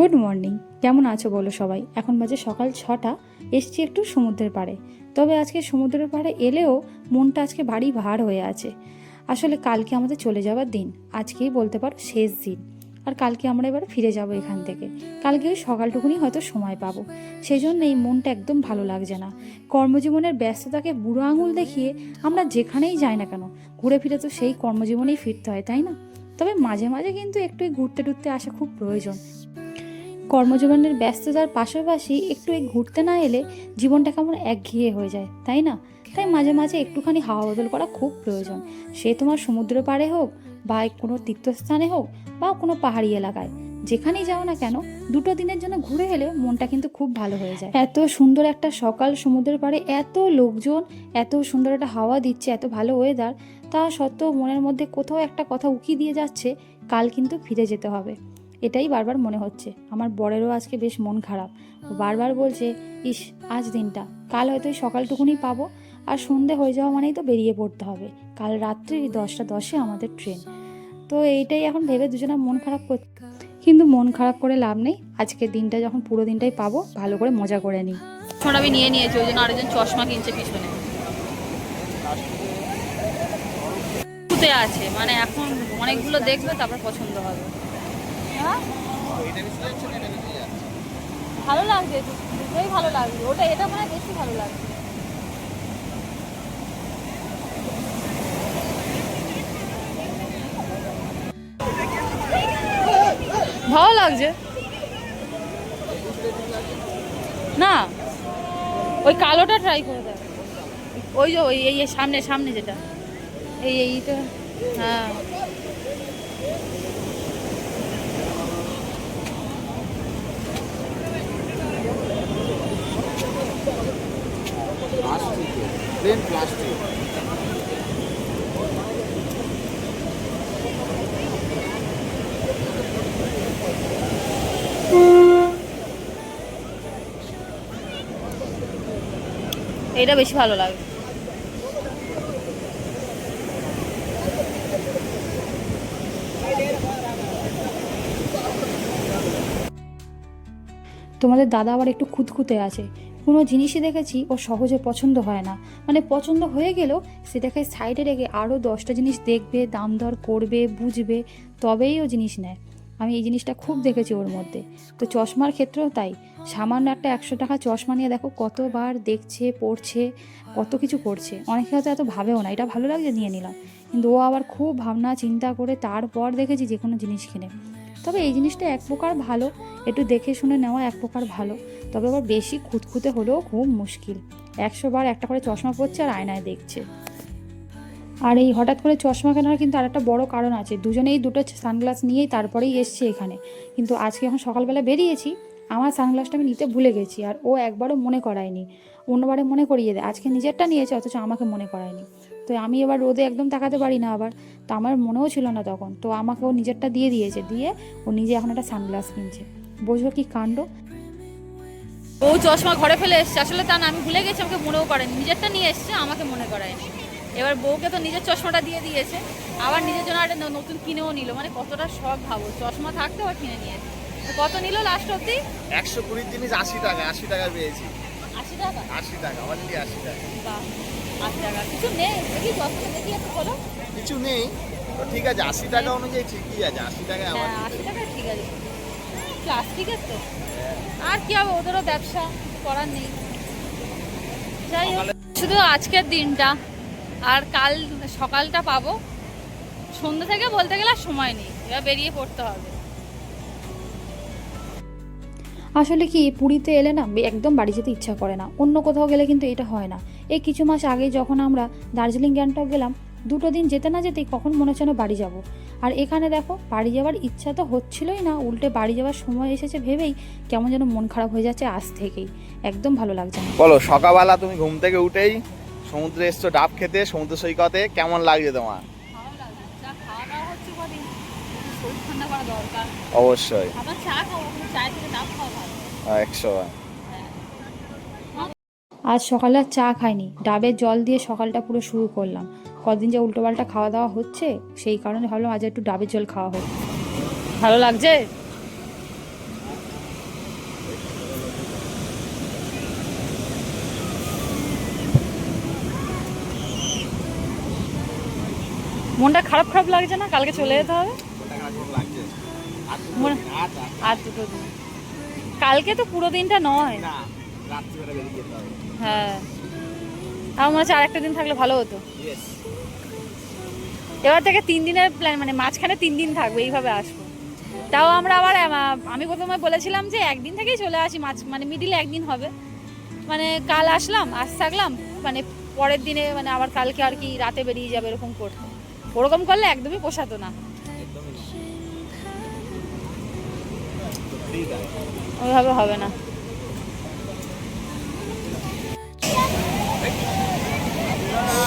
Good morning কেমন আছো বলো সবাই? এখন বাজে সকাল ছটা, এসছি একটু সমুদ্রের পাড়ে। তবে আজকে সমুদ্রের পাড়ে এলেও মনটা আজকে ভারী ভার হয়ে আছে। আসলে কালকে আমাদের চলে যাওয়ার দিন, আজকেই বলতে পারো শেষ দিন। আর কালকে আমরা এবার ফিরে যাব এখান থেকে। কালকে ওই সকালটুকুনি হয়তো সময় পাবো। সেই জন্য এই মনটা একদম ভালো লাগছে না। কর্মজীবনের ব্যস্ততাকে বুড়ো আঙুল দেখিয়ে আমরা যেখানেই যাই না কেন, ঘুরে ফিরে তো সেই কর্মজীবনেই ফিরতে হয়, তাই না? তবে মাঝে মাঝে কিন্তু একটু ঘুরতে টুরতে আসা খুব প্রয়োজন। কর্মজীবনের ব্যস্ততার পাশাপাশি একটু এই ঘুরতে না এলে জীবনটা কেমন একঘেয়ে হয়ে যায়, তাই না? তাই মাঝে মাঝে একটুখানি হাওয়া বদল করা খুব প্রয়োজন। সে তোমার সমুদ্র পাড়ে হোক বা কোনো তীর্থস্থানে হোক বা কোনো পাহাড়ি এলাকায়, যেখানেই যাও না কেন, দুটো দিনের জন্য ঘুরে এলে মনটা কিন্তু খুব ভালো হয়ে যায়। এত সুন্দর একটা সকাল সমুদ্রের পাড়ে, এত লোকজন, এত সুন্দর একটা হাওয়া দিচ্ছে, এত ভালো ওয়েদার তা সত্ত্বেও মনের মধ্যে কোথাও একটা কথা উকি দিয়ে যাচ্ছে, কাল কিন্তু ফিরে যেতে হবে। এটাই বারবার মনে হচ্ছে। আমার বরেরও আজকে বেশ মন খারাপ। বারবার বলছে, ইস, আজ দিনটা। কাল হয়তো এই সকালটুকুনি পাবো। আর সন্ধে হয়ে যাওয়া মানেই তো বেরিয়ে পড়তে হবে। কাল রাত্রি দশটা দশে আমাদের ট্রেন। তো এইটাই এখন ভেবে দুজনা মন খারাপ করছে কিন্তু মন খারাপ করে লাভ নেই। আজকের দিনটা যখন পুরো দিনটাই পাবো, ভালো করে মজা করে নিই। চশমাটা আমি নিয়ে নিয়েছি, ওই জন্য আরেকজন চশমা কিনছে পিছনে। আছে। মানে এখন অনেকগুলো দেখবে, তারপর পছন্দ হবে? ভালো লাগছে দুটোই ভালো লাগছে। ওটা, এটা মানে বেশি ভালো লাগছে। ভালো লাগছে? না, ওই কালোটা ট্রাই করে দেখ। ওই যে, ওই, এই এই সামনে সামনে যেটা। এই, এইটা হ্যাঁ। প্লেন প্লাস্টিক এইটা বেশি ভালো লাগে। তোমাদের দাদা আবার একটু খুঁতখুঁতে আছে। কোনো জিনিসই দেখেছি ও সহজে পছন্দ হয় না। মানে পছন্দ হয়ে গেলেও সেটাকে সাইডে রেখে আরও দশটা জিনিস দেখবে, দাম দর করবে, বুঝবে, তবেই ও জিনিস নেয়। আমি এই জিনিসটা খুব দেখেছি ওর মধ্যে। তো চশমার ক্ষেত্রেও তাই। সামান্য একটা একশো টাকা চশমা নিয়ে দেখো কতবার দেখছে, পড়ছে, কত কিছু করছে। অনেকে হয়তো এত ভাবেও না, এটা ভালো লাগছে নিয়ে নিলাম। কিন্তু ও আবার খুব ভাবনা, চিন্তা করে তারপর দেখেছি যে কোনো জিনিস কিনে। তবে এই জিনিসটা এক প্রকার ভালো। একটু দেখে শুনে নেওয়া এক প্রকার ভালো। তবে আবার বেশি খুঁতখুঁতে হলেও খুব মুশকিল। একশো বার একটা করে চশমা পরছে আর আয়নায় দেখছে। আর এই হঠাৎ করে চশমা কেনার কিন্তু আর একটা বড় কারণ আছে। দুজনেই দুটো সানগ্লাস নিয়েই তারপরেই এসছে এখানে। কিন্তু আজকে যখন সকালবেলা বেরিয়েছি, আমার সানগ্লাসটা আমি নিতে ভুলে গেছি আর ও একবারও মনে করায়নি। অন্যবারে মনে করিয়ে দেয়। আজকে নিজেরটা নিয়েছে, অথচ আমাকে মনে করায়নি। তো আমি এবার রোদে একদম তাকাতে পারি না আবার। তো আমার মনেও ছিল না তখন। তো আমাকে ও নিজেরটা দিয়ে দিয়েছে। দিয়ে ও নিজে এখন একটা সানগ্লাস কিনছে। বুঝব কি কাণ্ড? ও চশমা ঘরে ফেলে এসছে। আসলে তা না আমি ভুলে গেছি আমাকে মনেও করেনি নিজেরটা নিয়ে এসছে আমাকে মনে করায়নি। এবার বউকে তো নিজের চশমাটা দিয়ে দিয়েছে। আবার নিজের জন্য একটা নতুন কিনেও নিল। মানে কতটা শখ ভাবো। চশমা থাকতে আবার কিনে নিয়েছে তো কত নিল লাস্ট অব্দি একশো কুড়ির জিনিস আশি টাকা আশি টাকা পেয়েছি। আশি টাকা? আশি টাকা অনলি আশি টাকা। বাহ কিছু নেই দেখি চশমা দেখি একটু বলো। কিছু নেই তো ঠিক আছে আশি টাকা অনুযায়ী ঠিকই আছে আশি আমার হ্যাঁ আশি টাকা ঠিক আছে। প্লাস্টিকের তো। আর কি হবে ওদেরও ব্যবসা করার নেই। যাই হোক শুধু আজকের দিনটা আর কাল সকালটা পাবো। সন্ধ্যা থেকে বলতে গেলে আর সময় নেই এবার বেরিয়ে পড়তে হবে। আসলে কি পুরীতে এলে না একদম বাড়ি যেতে ইচ্ছা করে না। অন্য কোথাও গেলে কিন্তু এটা হয় না। এই কিছু মাস আগে যখন আমরা দার্জিলিং গ্যাংটক গেলাম দুটো দিন যেতে না যেতেই কখন মনে হচ্ছে বাড়ি যাব। আর এখানে দেখো বাড়ি যাওয়ার ইচ্ছা তো হচ্ছিলই না উল্টে বাড়ি যাওয়ার সময় এসেছে ভেবেই কেমন যেন মন খারাপ হয়ে যাচ্ছে আজ থেকেই। একদম ভালো লাগছে না। বলো সকালবেলা তুমি ঘুম থেকে উঠেই সমুদ্রে এসছো ডাব খেতে সমুদ্র সৈকতে কেমন লাগছে তোমার? ভালো লাগছে যা খাওয়া দাওয়া হচ্ছে কদিন শরীর ঠান্ডা করা দরকার। অবশ্যই। একশো আজ সকালে আর চা খাইনি। ডাবের জল দিয়ে সকালটা পুরো শুরু করলাম। কদিন যে উল্টোপাল্টা খাওয়া দাওয়া হচ্ছে সেই কারণে ভাবলাম আজ একটু ডাবের জল খাওয়া হোক। ভালো লাগছে? মনটা খারাপ খারাপ লাগছে না? কালকে চলে যেতে হবে? আচ্ছা, কালকে তো পুরো দিনটা নয়। রাত্রিবেলা বেরিয়ে যেতে হবে। হ্যাঁ। আমার মনে হচ্ছে আর একটা দিন থাকলে ভালো হতো। এবার থেকে তিন দিনের প্ল্যান মানে মাঝখানে তিন দিন থাকবে এইভাবে আসব। তাও আমরা আবার আমি প্রথমে বলেছিলাম যে একদিন থেকেই চলে আসি মাঝ মানে মিডিলে একদিন হবে। মানে কাল আসলাম আজ থাকলাম মানে পরের দিনে মানে আবার কালকে আর কি রাতে বেরিয়ে যাবে এরকম করতে ওরকম করলে একদমই পোষাতো না। ওইভাবে হবে না।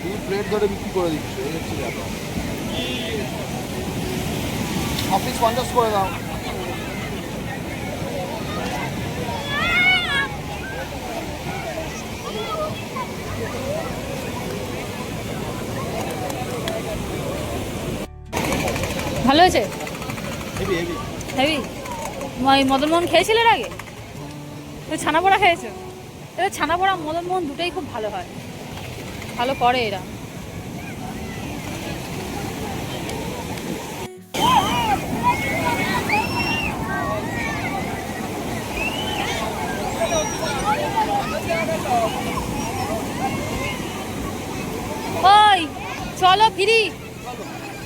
তুমি প্লেট ধরে বিক্রি করে দিচ্ছ এই হচ্ছে ব্যাপার। অফিস পঞ্চাশ করে দাও। ভালো হয়েছে? হেভি হেভি হেভি ওই মদন মোহন খেয়েছিলে এর আগে? তো ছানা পোড়া খেয়েছো? এদের ছানা পোড়া মদন মোহন দুটোই খুব ভালো হয়। ভালো করে এরা। ওই, চলো ফিরি।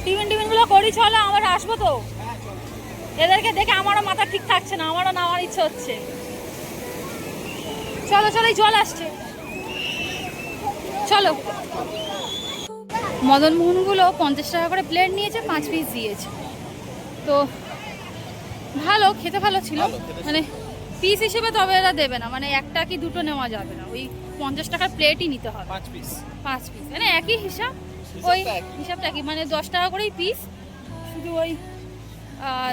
টিফিন টিফিনগুলো করি, চলো, আবার আসব তো। এদেরকে দেখে আমারও মাথা ঠিক থাকছে না, আমারও নামার ইচ্ছে হচ্ছে। চলো চলো জল আসছে। চলো। মদন মোহনগুলো পঞ্চাশ টাকা করে প্লেট নিয়েছে পাঁচ পিস দিয়েছে। তো ভালো খেতে ভালো ছিল। মানে পিস হিসেবে তবে এরা দেবে না। মানে একটা কি দুটো নেওয়া যাবে না। ওই পঞ্চাশ টাকার প্লেটই নিতে হবে। পাঁচ পিস পাঁচ পিস মানে একই হিসাব। ওই হিসাবটা কি মানে দশ টাকা করেই পিস শুধু ওই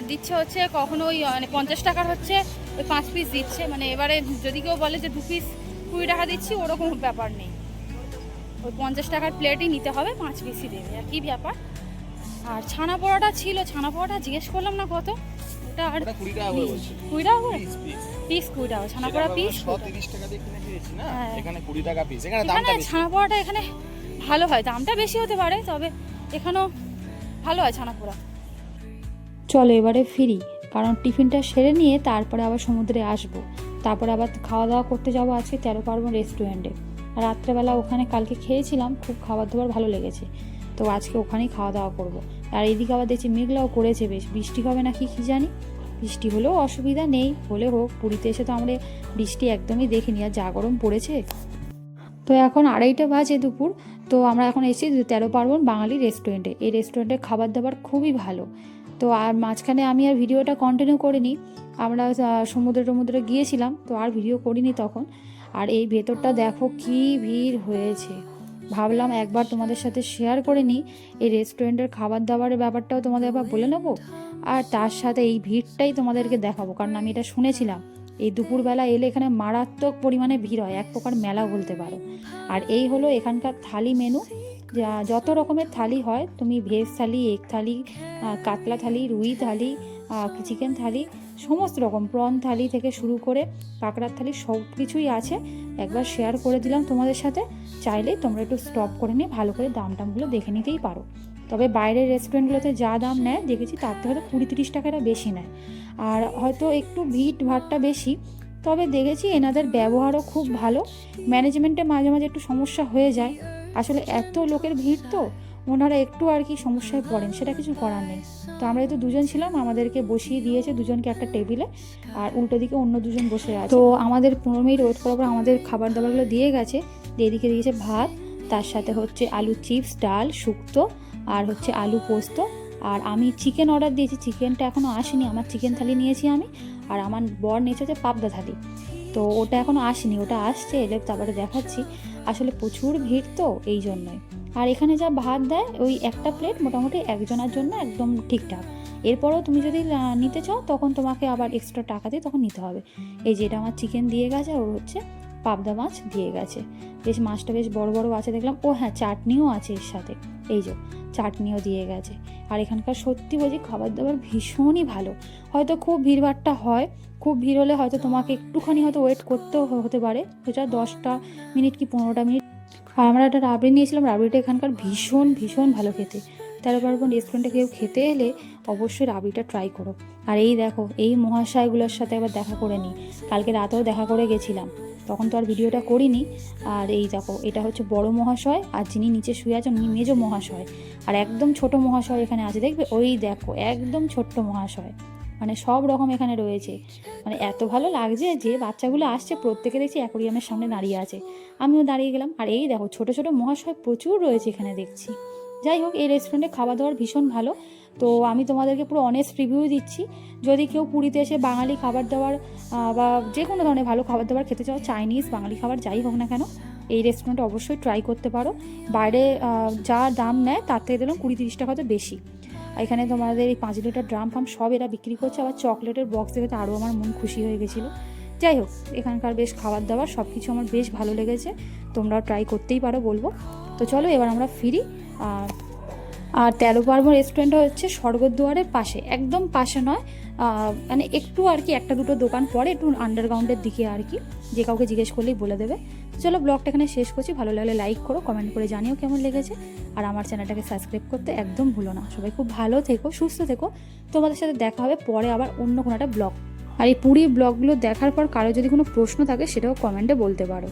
দিচ্ছে হচ্ছে কখনো ওই মানে পঞ্চাশ টাকার হচ্ছে ওই পাঁচ পিস দিচ্ছে। মানে এবারে যদি কেউ বলে যে দু পিস কুড়ি টাকা দিচ্ছি ওরকম ব্যাপার নেই। ওই পঞ্চাশ টাকার প্লেটই নিতে হবে পাঁচ পিসই দেবে। আর একই ব্যাপার? আর ছানা পোড়াটা ছিল ছানা পোড়াটা জিজ্ঞেস করলাম না কত? ওটা আর কুড়ি টাকা করে পিস পিস পিস কুড়ি টাকা ছানা পোড়া পিস তিরিশ টাকা দিয়ে কিনে খেয়েছি না? হ্যাঁ। এখানে কুড়ি টাকা পিস এখানে দামটা ছানা পোড়াটা এখানে ভালো হয় দামটা বেশি হতে পারে তবে এখানেও ভালো হয় ছানা পোড়া চলো এবারে ফিরি কারণ টিফিনটা সেরে নিয়ে তারপরে আবার সমুদ্রে আসব। তারপরে আবার খাওয়া দাওয়া করতে যাব আজকে তেরো পার্বণ রেস্টুরেন্টে রাত্রেবেলা ওখানে কালকে খেয়েছিলাম, খুব খাবার দাবার ভালো লেগেছে। তো আজকে ওখানেই খাওয়া দাওয়া করব। আর এদিকে আবার দেখছি মেঘলাও করেছে বেশ। বৃষ্টি হবে নাকি কি জানি? বৃষ্টি হলেও অসুবিধা নেই, হলে হোক। পুরীতে এসে তো আমরা বৃষ্টি একদমই দেখিনি। আর যা গরম পড়েছে। তো এখন আড়াইটা বাজে দুপুর। তো আমরা এখন এসেছি তেরো পার্বণ বাঙালি রেস্টুরেন্টে। এই রেস্টুরেন্টের খাবার দাবার খুবই ভালো। তো আর মাঝখানে আমি আর ভিডিওটা কন্টিনিউ করিনি। আমরা সমুদ্রে টমুদ্রে গিয়েছিলাম। তো আর ভিডিও করিনি তখন। আর এই ভেতরটা দেখো কি ভিড় হয়েছে। ভাবলাম একবার তোমাদের সাথে শেয়ার করে নিই। এই রেস্টুরেন্টের খাবার দাবারের ব্যাপারটাও তোমাদের একবার বলে নেব। আর তার সাথে এই ভিড়টাই তোমাদেরকে দেখাবো, কারণ আমি এটা শুনেছিলাম। এই দুপুরবেলা এলে এখানে মারাত্মক পরিমাণে ভিড় হয়, এক প্রকার মেলা বলতে পারো। আর এই হলো এখানকার থালি মেনু যত রকমের থালি হয়, তুমি ভেজ থালি এগ থালি কাতলা থালি, রুই থালি চিকেন থালি সমস্ত রকম প্রন থালি থেকে শুরু করে কাঁকড়ার থালি সব কিছুই আছে। একবার শেয়ার করে দিলাম তোমাদের সাথে। চাইলেই তোমরা একটু স্টপ করে নিয়ে ভালো করে দাম টামগুলো দেখে নিতেই পারো। তবে বাইরের রেস্টুরেন্টগুলোতে যা দাম নেয়, দেখেছি তার থেকে হয়তো কুড়ি তিরিশ টাকাটা বেশি নেয়। আর হয়তো একটু ভিড় ভাড়টা বেশি, তবে দেখেছি এনাদের ব্যবহারও খুব ভালো। ম্যানেজমেন্টে মাঝে মাঝে একটু সমস্যা হয়ে যায়। আসলে এত লোকের ভিড় তো ওনারা একটু আর কি সমস্যায় পড়েন সেটা কিছু করার নেই। তো আমরা যেহেতু দুজন ছিলাম আমাদেরকে বসিয়ে দিয়েছে দুজনকে একটা টেবিলে আর উল্টো দিকে অন্য দুজন বসে আছে। তো আমাদের পনেরো মিনিট ওয়েট করার পর আমাদের খাবার দাবারগুলো দিয়ে গেছে দিয়ে এদিকে দিয়েছে ভাত তার সাথে হচ্ছে আলু চিপস ডাল শুক্তো আর হচ্ছে আলু পোস্ত। আর আমি চিকেন অর্ডার দিয়েছি চিকেনটা এখনও আসেনি আমার চিকেন থালি নিয়েছি আমি আর আমার বর নিয়েছে হচ্ছে পাবদা থালি। তো ওটা এখনও আসেনি ওটা আসছে এলে তারপরে দেখাচ্ছি। আসলে প্রচুর ভিড় তো এই জন্যই। আর এখানে যা ভাত দেয়, ওই একটা প্লেট মোটামুটি একজনের জন্য একদম ঠিকঠাক। এরপরেও তুমি যদি নিতে চাও, তখন তোমাকে আবার এক্সট্রা টাকা দিয়ে তখন নিতে হবে। এই যে এটা আমার চিকেন দিয়ে গেছে আর হচ্ছে পাবদা মাছ দিয়ে গেছে। বেশ, মাছটা বেশ বড় বড় আছে, দেখলাম, ও হ্যাঁ চাটনিও আছে এর সাথে। এই যে, চাটনিও দিয়ে গেছে। আর এখানকার সত্যি বলছি খাবার দাবার ভীষণই ভালো। হয়তো খুব ভিড়ভাড়টা হয়, খুব ভিড় হলে হয়তো তোমাকে একটুখানি হয়তো ওয়েট করতেও হতে পারে। সেটা দশটা মিনিট কি পনেরোটা মিনিট আর আমরা একটা রাবড়ি নিয়েছিলাম, রাবড়িটা এখানকার ভীষণ ভীষণ ভালো খেতে। তেরো পার্বণ রেস্টুরেন্টে কেউ খেতে এলে অবশ্যই রাবড়িটা ট্রাই করো। আর এই দেখো, এই মহাশয়গুলোর সাথে আবার দেখা করে নিই। কালকে রাতেও দেখা করে গেছিলাম। তখন তো আর ভিডিওটা করিনি। আর এই দেখো, এটা হচ্ছে বড় মহাশয় আর যিনি নিচে শুয়ে আছেন, উনি মেজো মহাশয়। আর একদম ছোট মহাশয় এখানে আছে। দেখবে, ওই দেখো, একদম ছোট্ট মহাশয়। মানে সব রকম এখানে রয়েছে। মানে এত ভালো লাগছে যে বাচ্চাগুলো আসছে, প্রত্যেকে দেখছি অ্যাকোরিয়ামের সামনে দাঁড়িয়ে আছে। আমিও দাঁড়িয়ে গেলাম। আর এই দেখো, ছোট ছোট মহাশয় প্রচুর রয়েছে এখানে দেখছি। যাই হোক, এই রেস্টুরেন্টে খাওয়া দাওয়ার ভীষণ ভালো। তো আমি তোমাদেরকে পুরো অনেস্ট রিভিউ দিচ্ছি। যদি কেউ পুরীতে এসে বাঙালি খাবার দাবার বা যে কোনো ধরনের ভালো খাবার দাবার খেতে চাও চাইনিজ বাঙালি খাবার, যাই হোক না কেন, এই রেস্টুরেন্টে অবশ্যই ট্রাই করতে পারো। বাইরে যা দাম নেয়, তার থেকে দিলাম কুড়ি তিরিশ টাকা তো বেশি। এখানে তোমাদের এই পাঁচ লিটার ড্রাম ফাম সব এরা বিক্রি করছে। আবার চকলেটের বক্স দেখে তো আরও আমার মন খুশি হয়ে গেছিল। যাই হোক, এখানকার বেশ খাবার দাবার সব কিছু আমার বেশ ভালো লেগেছে। তোমরাও ট্রাই করতেই পারো বলব। তো চলো, এবার আমরা ফিরি। আর আর তেরো পার্বণ রেস্টুরেন্টটা হচ্ছে স্বর্গদ্বারের পাশে। একদম পাশে নয় মানে একটু আর কি, একটা দুটো দোকান পরে, একটু আন্ডারগ্রাউন্ডের দিকে আর কি। যে কাউকে জিজ্ঞেস করলেই বলে দেবে। চলো ব্লগটা এখানে শেষ করছি। ভালো লাগলে লাইক করো কমেন্ট করে জানিও কেমন লেগেছে। আর আমার চ্যানেলটাকে সাবস্ক্রাইব করতে একদম ভুলো না। সবাই খুব ভালো থেকো, সুস্থ থেকো। তোমাদের সাথে দেখা হবে পরে আবার অন্য কোনো একটা ব্লগ। আর এই পুরী ব্লগগুলো দেখার পর কারও যদি কোনো প্রশ্ন থাকে, সেটাও কমেন্টে বলতে পারো।